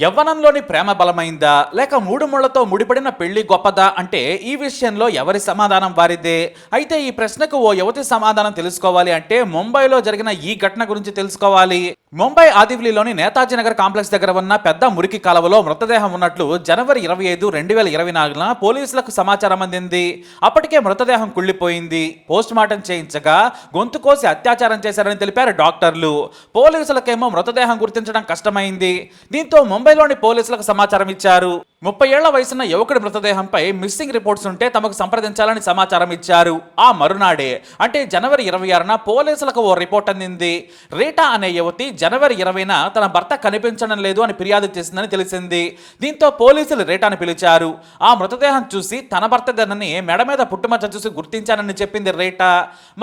యవ్వనంలోని ప్రేమ బలమైందా? లేక మూడు ముళ్ళతో ముడిపడిన పెళ్ళి గొప్పదా? అంటే ఈ విషయంలో ఎవరి సమాధానం వారిదే? అయితే ఈ ప్రశ్నకు ఓ యువతి సమాధానం తెలుసుకోవాలి అంటే ముంబైలో జరిగిన ఈ ఘటన గురించి తెలుసుకోవాలి. ముంబై ఆదివ్లీలోని నేతాజీ నగర్ కాంప్లెక్స్ దగ్గర ఉన్న పెద్ద మురికి కాలువలో మృతదేహం ఉన్నట్లు జనవరి ఇరవై ఐదు రెండు వేల ఇరవై నాలుగున పోలీసులకు సమాచారం అందింది. అప్పటికే మృతదేహం కుళ్ళిపోయింది. పోస్ట్ మార్టం చేయించగా గొంతు కోసి అత్యాచారం చేశారని తెలిపారు డాక్టర్లు. పోలీసులకేమో మృతదేహం గుర్తించడం కష్టమైంది. దీంతో ముంబైలోని పోలీసులకు సమాచారం ఇచ్చారు. ముప్పై ఏళ్ళ వయసున్న యువకుడి మృతదేహంపై మిస్సింగ్ రిపోర్ట్స్ ఉంటే తమకు సంప్రదించాలని సమాచారం ఇచ్చారు. ఆ మరునాడే అంటే జనవరి ఇరవై ఆరున పోలీసులకు ఓ రిపోర్ట్ అందింది. రీటా అనే యువతి జనవరి ఇరవైన తన భర్త కనిపించడం లేదు అని ఫిర్యాదు చేసిందని తెలిసింది. దీంతో పోలీసులు రీటాను పిలిచారు. ఆ మృతదేహం చూసి తన భర్తదేనని మెడ మీద పుట్టుమచ్చ చూసి గుర్తించానని చెప్పింది రీటా.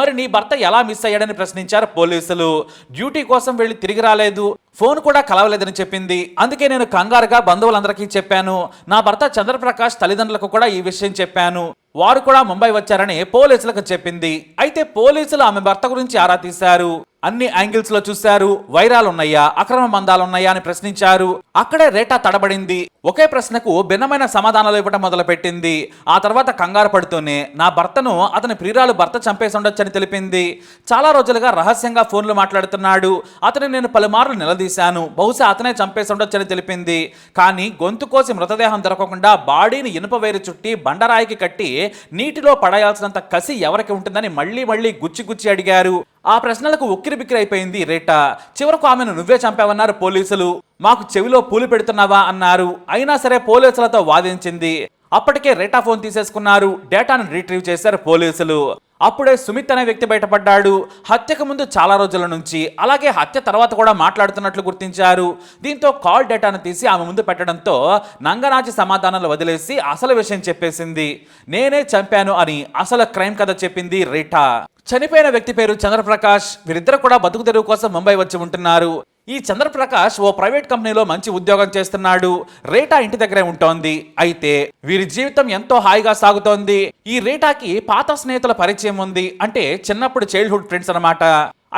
మరి నీ భర్త ఎలా మిస్ అయ్యాడని ప్రశ్నించారు పోలీసులు. డ్యూటీ కోసం వెళ్ళి తిరిగి రాలేదు. ఫోన్ కూడా కలవలేదని చెప్పింది. అందుకే నేను కంగారుగా బంధువులందరికీ చెప్పాను. నా భర్త చంద్రప్రకాష్ తల్లిదండ్రులకు కూడా ఈ విషయం చెప్పాను. వారు కూడా ముంబై వచ్చారని పోలీసులకు చెప్పింది. అయితే పోలీసులు ఆమె భర్త గురించి ఆరా తీశారు. అన్ని యాంగిల్స్లో చూశారు. వైరాలు ఉన్నాయా అక్రమ మందాలు ఉన్నాయా అని ప్రశ్నించారు. అక్కడే రేటా తడబడింది. ఒకే ప్రశ్నకు భిన్నమైన సమాధానాలు ఇవ్వటం మొదలుపెట్టింది. ఆ తర్వాత కంగారు పడుతూనే నా భర్తను అతని ప్రియురాలు భర్త చంపేసి ఉండొచ్చని తెలిపింది. చాలా రోజులుగా రహస్యంగా ఫోన్లు మాట్లాడుతున్నాడు. అతని నేను పలుమార్లు నిలదీశాను. బహుశా అతనే చంపేసి ఉండొచ్చని తెలిపింది. కానీ గొంతు కోసి మృతదేహం దొరకకుండా బాడీని ఇనుప వేరు చుట్టి బండరాయికి కట్టి నీటిలో పడేయాల్సినంత కసి ఎవరికి ఉంటుందని మళ్ళీ మళ్ళీ గుచ్చి గుచ్చి అడిగారు. ఆ ప్రశ్నలకు ఉక్కిరి బిక్కిరి అయిపోయింది రేటా. చివరకు ఆమెను నువ్వే చంపావన్నారు పోలీసులు. మాకు చెవిలో పూలు పెడుతున్నావా అన్నారు. అయినా సరే పోలీసులతో వాదించింది. అప్పటికే రేటా ఫోన్ తీసేసుకున్నారు. డేటాను రీట్రీవ్ చేశారు పోలీసులు. అప్పుడే సుమిత్ అనే వ్యక్తి బయటపడ్డాడు. హత్యకు ముందు చాలా రోజుల నుంచి. అలాగే హత్య తర్వాత కూడా మాట్లాడుతున్నట్లు గుర్తించారు. దీంతో కాల్ డేటాను తీసి ఆమె ముందు పెట్టడంతో నంగనాచి సమాధానాలు వదిలేసి అసలు విషయం చెప్పేసింది. నేనే చంపాను అని అసలు క్రైమ్ కథ చెప్పింది రీటా. చనిపోయిన వ్యక్తి పేరు చంద్రప్రకాష్. వీరిద్దరు కూడా బతుకు తెరువు కోసం ముంబై వచ్చి ఉంటున్నారు. ఈ చంద్రప్రకాష్ ఓ ప్రైవేట్ కంపెనీలో మంచి ఉద్యోగం చేస్తున్నాడు. రేటా ఇంటి దగ్గరే ఉంటోంది. అయితే వీరి జీవితం ఎంతో హాయిగా సాగుతోంది. ఈ రేటాకి పాత స్నేహితుల పరిచయం ఉంది. అంటే చిన్నప్పుడు చైల్డ్హుడ్ ఫ్రెండ్స్ అన్నమాట.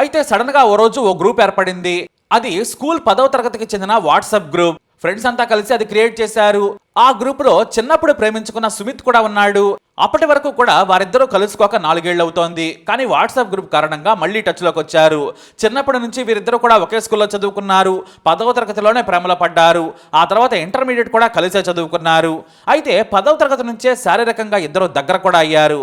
అయితే సడన్గా ఓ రోజు ఓ గ్రూప్ ఏర్పడింది. అది స్కూల్ పదవ తరగతికి చెందిన వాట్సాప్ గ్రూప్. ఫ్రెండ్స్ అంతా కలిసి అది క్రియేట్ చేశారు. ఆ గ్రూప్లో చిన్నప్పుడు ప్రేమించుకున్న సుమిత్ కూడా ఉన్నాడు. అప్పటి వరకు కూడా వారిద్దరూ కలుసుకోక నాలుగేళ్ళు అవుతోంది. కానీ వాట్సాప్ గ్రూప్ కారణంగా మళ్ళీ టచ్లోకి వచ్చారు. చిన్నప్పటి నుంచి వీరిద్దరూ కూడా ఒకే స్కూల్లో చదువుకున్నారు. పదవ తరగతిలోనే ప్రేమలో పడ్డారు. ఆ తర్వాత ఇంటర్మీడియట్ కూడా కలిసే చదువుకున్నారు. అయితే పదవ తరగతి నుంచే శారీరకంగా ఇద్దరు దగ్గర కూడా అయ్యారు.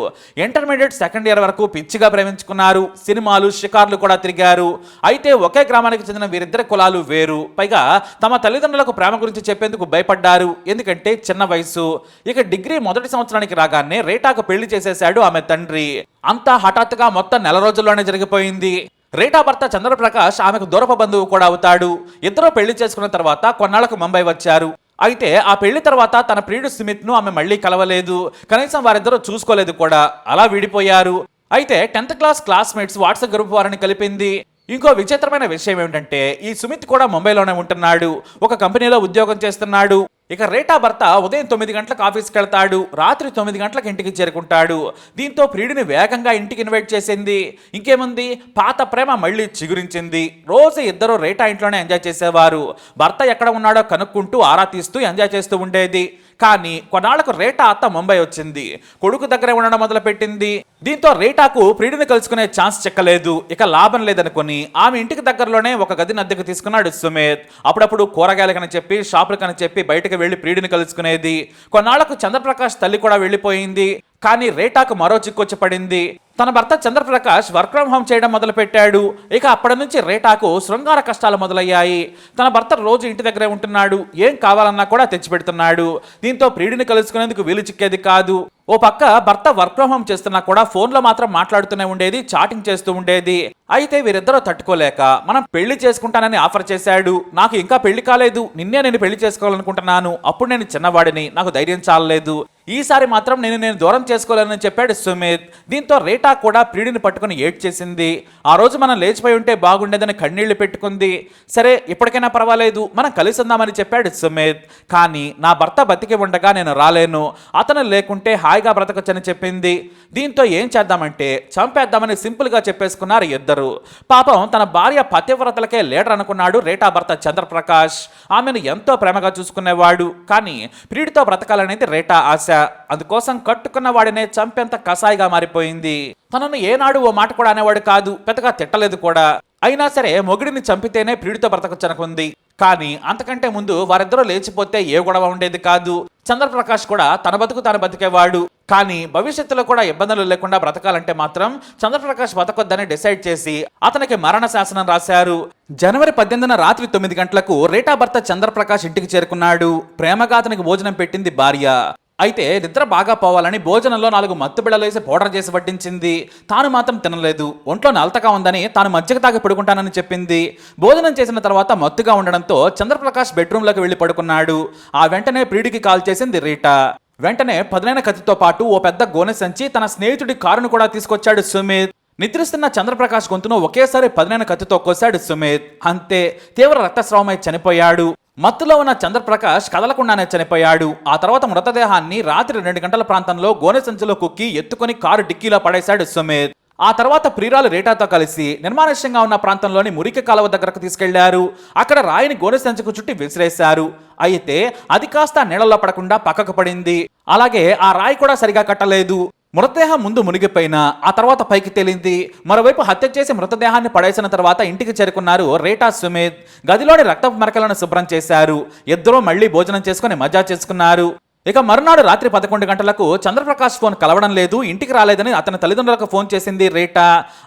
ఇంటర్మీడియట్ సెకండ్ ఇయర్ వరకు పిచ్చిగా ప్రేమించుకున్నారు. సినిమాలు షికార్లు కూడా తిరిగారు. అయితే ఒకే గ్రామానికి చెందిన వీరిద్దరి కులాలు వేరు. పైగా తమ తల్లిదండ్రులకు ప్రేమ గురించి చెప్పేందుకు భయపడ్డారు. ఎందుకంటే చిన్న వయసు. ఇక డిగ్రీ మొదటి సంవత్సరానికి రాగానే రేటాకు పెళ్ళి చేసేశాడు ఆమె తండ్రి. అంతా హఠాత్తుగా మొత్తం నెల రోజుల్లోనే జరిగిపోయింది. రేటా భర్త చంద్రప్రకాష్ ఆమెకు దూరప బంధువు కూడా అవుతాడు. ఇద్దరు పెళ్ళి చేసుకున్న తర్వాత కొన్నాళ్ళకు ముంబై వచ్చారు. అయితే ఆ పెళ్ళి తర్వాత తన ప్రియుడు స్మిత్ను ఆమె మళ్ళీ కలవలేదు. కనీసం వారిద్దరూ చూసుకోలేదు కూడా. అలా విడిపోయారు. అయితే tenth class classmates WhatsApp group వారిని కలిపింది. ఇంకో విచిత్రమైన విషయం ఏమిటంటే ఈ సుమిత్ కూడా ముంబైలోనే ఉంటున్నాడు. ఒక కంపెనీలో ఉద్యోగం చేస్తున్నాడు. ఇక రేటా భర్త ఉదయం తొమ్మిది గంటలకు ఆఫీస్కి వెళ్తాడు రాత్రి తొమ్మిది గంటలకు ఇంటికి చేరుకుంటాడు. దీంతో ప్రియుడిని వేగంగా ఇంటికి ఇన్వైట్ చేసింది. ఇంకేముంది? పాత ప్రేమ మళ్ళీ చిగురించింది. రోజు ఇద్దరు రేటా ఇంట్లోనే ఎంజాయ్ చేసేవారు. భర్త ఎక్కడ ఉన్నాడో కనుక్కుంటూ ఆరా తీస్తూ ఎంజాయ్ చేస్తూ ఉండేది. కానీ కొన్నాళ్ళకు రేటా అత్త ముంబై వచ్చింది. కొడుకు దగ్గరే ఉండడం మొదలుపెట్టింది. దీంతో రేటాకు ప్రియుడిని కలుసుకునే ఛాన్స్ చెక్కలేదు. ఇక లాభం లేదనుకొని ఆమె ఇంటికి దగ్గరలోనే ఒక గదిని అద్దెకు తీసుకున్నాడు సుమేత్ అప్పుడప్పుడు కూరగాయలకని చెప్పి షాపులకని చెప్పి బయటకు వెళ్ళి ప్రియుడిని కలుసుకునేది. కొన్నాళ్ళకు చంద్రప్రకాష్ తల్లి కూడా వెళ్ళిపోయింది. కానీ రేటాకు మరో చిక్కొచ్చి పడింది. తన భర్త చంద్రప్రకాష్ వర్క్ ఫ్రమ్ హోమ్ చేయడం మొదలుపెట్టాడు. ఇక అప్పటి నుంచి రేటాకు శృంగార కష్టాలు మొదలయ్యాయి. తన భర్త రోజు ఇంటి దగ్గరే ఉంటున్నాడు. ఏం కావాలన్నా కూడా తెచ్చిపెడుతున్నాడు దీంతో ప్రియుడిని కలుసుకునేందుకు వీలు చిక్కేది కాదు. ఓ పక్క భర్త వర్క్ ఫ్రమ్ హోమ్ చేస్తున్నా కూడా ఫోన్లో మాత్రం మాట్లాడుతూనే ఉండేది చాటింగ్ చేస్తూ ఉండేది. అయితే వీరిద్దరూ తట్టుకోలేక మనం పెళ్ళి చేసుకుంటానని ఆఫర్ చేశాడు. నాకు ఇంకా పెళ్ళి కాలేదు. నిన్నే నేను పెళ్ళి చేసుకోవాలనుకుంటున్నాను. అప్పుడు నేను చిన్నవాడిని. నాకు ధైర్యం చాలలేదు. ఈసారి మాత్రం నేను నేను దూరం చేసుకోలేనని చెప్పాడు సుమిత్. దీంతో రేటా కూడా ప్రియుడిని పట్టుకుని ఏడ్చేసింది. ఆ రోజు మనం లేచిపోయి ఉంటే బాగుండేదని కన్నీళ్ళు పెట్టుకుంది. సరే ఇప్పటికైనా పర్వాలేదు మనం కలిసి ఉందామని చెప్పాడు సుమిత్. కానీ నా భర్త బతికి ఉండగా నేను రాలేను. అతను లేకుంటే హాయిగా బ్రతకొచ్చని చెప్పింది. దీంతో ఏం చేద్దామంటే చంపేద్దామని సింపుల్గా చెప్పేసుకున్నారు ఇద్దరు. పాపం తన భార్య పతివ్రతలకే లీడర్ అనుకున్నాడు రేటా భర్త చంద్రప్రకాష్. ఆమెను ఎంతో ప్రేమగా చూసుకునేవాడు. కానీ ప్రియుడితో బ్రతకాలనేది రేటా ఆశ. అందుకోసం కట్టుకున్న వాడినే చంపేంత కసాయిగా మారిపోయింది. తనను ఏనాడు ఓ మాట కూడా అనేవాడు కాదు. పెద్దగా తిట్టలేదు కూడా. అయినా సరే మొగుడిని చంపితేనే ప్రియుడితో బ్రతకొచ్చనుకుంది. కానీ అంతకంటే ముందు వారిద్దరూ లేచిపోతే ఏ గొడవ ఉండేది కాదు. చంద్రప్రకాష్ కూడా తన బతుకు తాను బతికేవాడు. కానీ భవిష్యత్తులో కూడా ఇబ్బందులు లేకుండా బ్రతకాలంటే మాత్రం చంద్రప్రకాష్ బతకొద్దని డిసైడ్ చేసి అతనికి మరణ శాసనం రాశారు. జనవరి పద్దెనిమిదిన రాత్రి తొమ్మిది గంటలకు రేటా భర్త చంద్రప్రకాష్ ఇంటికి చేరుకున్నాడు. ప్రేమగా అతనికి భోజనం పెట్టింది భార్య. అయితే నిద్ర బాగా పోవాలని భోజనంలో నాలుగు మత్తు వేసి పౌడర్ చేసి వడ్డించింది. తాను మాత్రం తినలేదు. ఒంట్లో నలతగా ఉందని తాను మజ్జిగ తాగి పడుకుంటానని చెప్పింది. భోజనం చేసిన తర్వాత మత్తుగా ఉండడంతో చంద్రప్రకాష్ బెడ్రూమ్లోకి వెళ్ళి పడుకున్నాడు. ఆ వెంటనే ప్రియుడికి కాల్ చేసింది రీటా. వెంటనే పదునైన కత్తితో పాటు ఓ పెద్ద గోనె సంచి తన స్నేహితుడి కారును కూడా తీసుకొచ్చాడు సుమిత్. నిద్రిస్తున్న చంద్రప్రకాష్ గొంతును ఒకేసారి పదునైన కత్తితో కోశాడు సుమిత్. అంతే తీవ్ర రక్తస్రావమై చనిపోయాడు. మత్తులో ఉన్న చంద్రప్రకాష్ కదలకుండానే చనిపోయాడు. ఆ తర్వాత మృతదేహాన్ని రాత్రి రెండు గంటల ప్రాంతంలో గోనె సంచిలో కుక్కి ఎత్తుకొని కారు డిక్కీలో పడేశాడు సుమిత్. ఆ తర్వాత ప్రియురాలు రేటాతో కలిసి నిర్మానుష్యంగా ఉన్న ప్రాంతంలోని మురికి కాలువ దగ్గరకు తీసుకెళ్ళారు. అక్కడ రాయిని గోనె సంచుకు చుట్టి విసిరేశారు. అయితే అది కాస్త నీళ్ళలో పడకుండా పక్కకు పడింది. అలాగే ఆ రాయి కూడా సరిగా కట్టలేదు. మృతదేహం ముందు మునిగిపోయినా ఆ తర్వాత పైకి తేలింది. మరోవైపు హత్య చేసి మృతదేహాన్ని పడేసిన తర్వాత ఇంటికి చేరుకున్నారు రేటా సుమేత్ గదిలోని రక్తపు మరకలను శుభ్రం చేశారు. ఇద్దరూ మళ్ళీ భోజనం చేసుకుని మజా చేసుకున్నారు. ఇక మరునాడు రాత్రి పదకొండు గంటలకు చంద్రప్రకాష్ ఫోన్ కలవడం లేదు. ఇంటికి రాలేదని అతని తల్లిదండ్రులకు ఫోన్ చేసింది రేటా.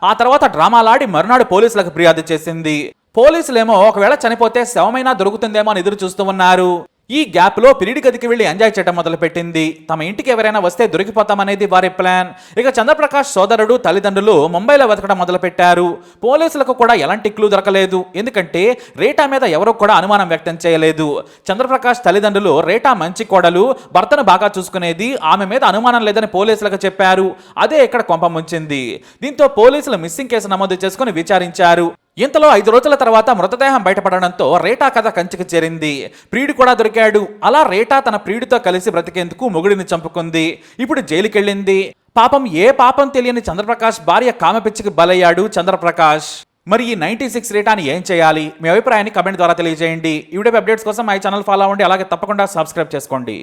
ఆ తర్వాత డ్రామాలాడి మరునాడు పోలీసులకు ఫిర్యాదు చేసింది. పోలీసులేమో ఒకవేళ చనిపోతే శవమైనా దొరుకుతుందేమో అని ఎదురు చూస్తూ ఉన్నారు. ఈ గ్యాప్లో పిరిడి గదికి వెళ్ళి ఎంజాయ్ చేయడం మొదలుపెట్టింది. తమ ఇంటికి ఎవరైనా వస్తే దొరికిపోతామనేది వారి ప్లాన్ ఇక చంద్రప్రకాష్ సోదరుడు తల్లిదండ్రులు ముంబైలో వెతకడం మొదలుపెట్టారు. పోలీసులకు కూడా ఎలాంటి క్లూ దొరకలేదు. ఎందుకంటే రేటా మీద ఎవరూ కూడా అనుమానం వ్యక్తం చేయలేదు. చంద్రప్రకాష్ తల్లిదండ్రులు రేటా మంచి కోడలు భర్తను బాగా చూసుకునేది ఆమె మీద అనుమానం లేదని పోలీసులకు చెప్పారు. అదే ఇక్కడ కొంపముంచింది దీంతో పోలీసులు మిస్సింగ్ కేసు నమోదు చేసుకుని విచారించారు. ఇంతలో ఐదు రోజుల తర్వాత మృతదేహం బయటపడడంతో రేటా కథ కంచికి చేరింది. ప్రియుడు కూడా దొరికాడు. అలా రేటా తన ప్రియుడితో కలిసి బ్రతికేందుకు మొగుడిని చంపుకుంది. ఇప్పుడు జైలుకెళ్ళింది. పాపం ఏ పాపం తెలియని చంద్రప్రకాష్ భార్య కామపిచ్చికి బలయ్యాడు చంద్రప్రకాష్. మరి ఈ నైన్టీ సిక్స్ రేటాని ఏం చేయాలి? మీ అభిప్రాయాన్ని కమెంట్ ద్వారా తెలియజేయండి. ఈ వీడియో అప్డేట్స్ కోసం మా ఛానల్ ఫాలో అవ్వండి. అలాగే తప్పకుండా సబ్స్క్రైబ్ చేసుకోండి.